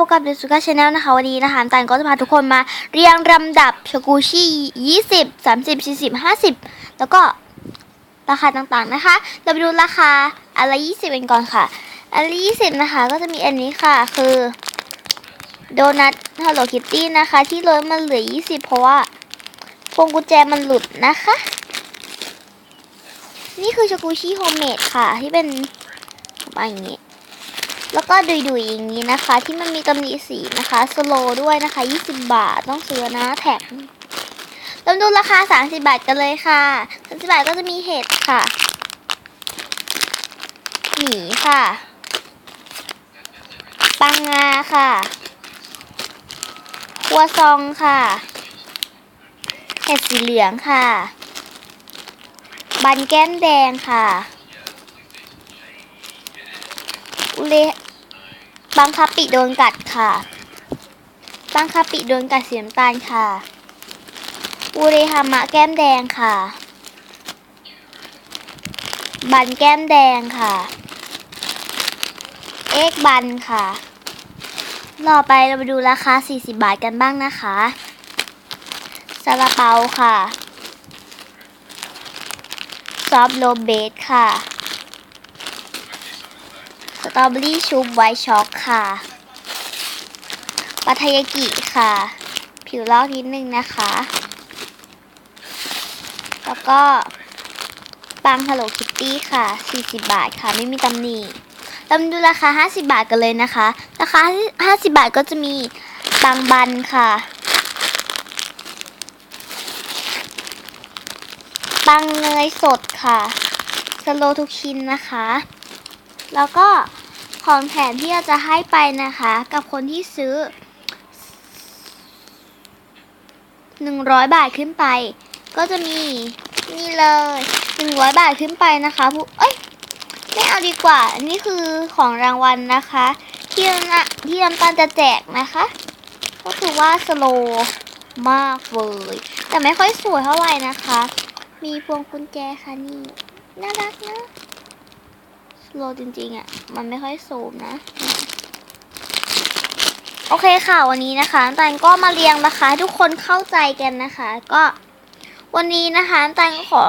พบกับเดซูก้าชาแนลนะคะวันนี้นะคะตันก็จะพาทุกคนมาเรียงลำดับชกูชิ20 30 40 50แล้วก็ราคาต่างๆนะคะ เราไปดูราคาอันละ20เป็นก่อนค่ะ อันละ20นะคะก็จะมีอันนี้ค่ะคือโดนัทฮัลโลคิตตี้นะคะ ที่ลดมันเหลือ 20 เพราะว่าพวงกุญแจมันหลุดนะคะ นี่คือชากูชิโฮมเมดค่ะ ที่เป็นมาอย่างนี้ แล้วก็ดุยๆอย่างนี้นะคะ ที่มันมีตำหนิสีนะคะสโลด้วยนะคะ 20 บาทต้องซื้อนะแท็กเรามดูราคา 30 บาทกันเลยค่ะ30บาทก็จะมีเห็ดค่ะหมีค่ะปังงาค่ะครัวซองค่ะ เห็ดสีเหลืองค่ะ บันแก้มแดงค่ะ อุเล บางคาปิโดนกัดค่ะบางคาปิโดนกัดเสีน้ำตาลค่ะอุเรฮามะแก้มแดงค่ะ บันแก้มแดงค่ะ เอกบันค่ะต่อไปเราไปดูราคา 40 บาทกันบ้างนะคะซาลาเปาค่ะ ซอฟโลเบสค่ะ สตรอเบอรี่ชุบไวท์ช็อกค่ะปัทายากิค่ะ ผิวลอกนิดนึงนะคะ แล้วก็ปังฮัลโหลคิตตี้ค่ะ 40 บาทค่ะ ไม่มีตำหนิเรามาดูราคา 50 บาทกันเลยนะคะ ราคา 50 บาทก็จะมีปังบันค่ะ ปังเนยสดค่ะ สโลทุกชิ้นนะคะ แล้วก็ของแถมที่เราจะให้ไปนะคะ กับคนที่ซื้อ 100 บาทขึ้นไป ก็จะมีนี่เลย 100 บาทขึ้นไปนะคะผู้เอ้ยไม่เอาดีกว่าอันนี้คือของรางวัลนะคะ ที่น้ำที่น้ำตาลจะแจกนะคะ ก็คือว่าสโลมากเลยแต่ไม่ค่อยสวยเท่าไหร่นะคะ มีพวงกุญแจค่ะนี่ น่ารักนะ โลจริงๆอะ่ะ มันไม่ค่อยสูมนะ โอเคค่ะวันนี้นะคะน้ำตันก็มาเรียงนะคะให้ทุกคนเข้าใจกันนะคะ ก็วันนี้นะคะน้ำตันก็ขอ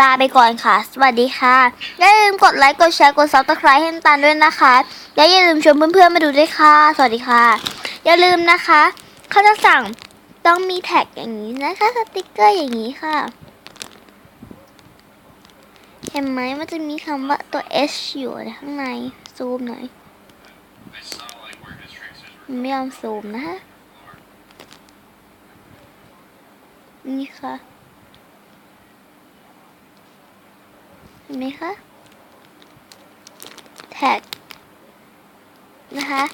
ลาไปก่อนค่ะ สวัสดีค่ะ อย่าลืมกดไลค์ กดแชร์ กดซับสไครต์ให้น้ำตาลด้วยนะคะ และอย่าลืมชวนเพื่อนๆมาดูด้วยค่ะ สวัสดีค่ะ อย่าลืมนะคะ เขาจะสั่งต้องมีแท็กอย่างนี้นะคะ สติกเกอร์อย่างนี้ค่ะ เห็นไหมมันจะมีคำว่าตัว H อยู่ข้างใน ซูมหน่อยไม่ยอมซูมนะฮะ นี่ค่ะเห็นไหมคะ แท็ก นะคะ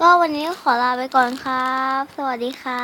ก็วันนี้ขอลาไปก่อนครับ สวัสดีค่ะ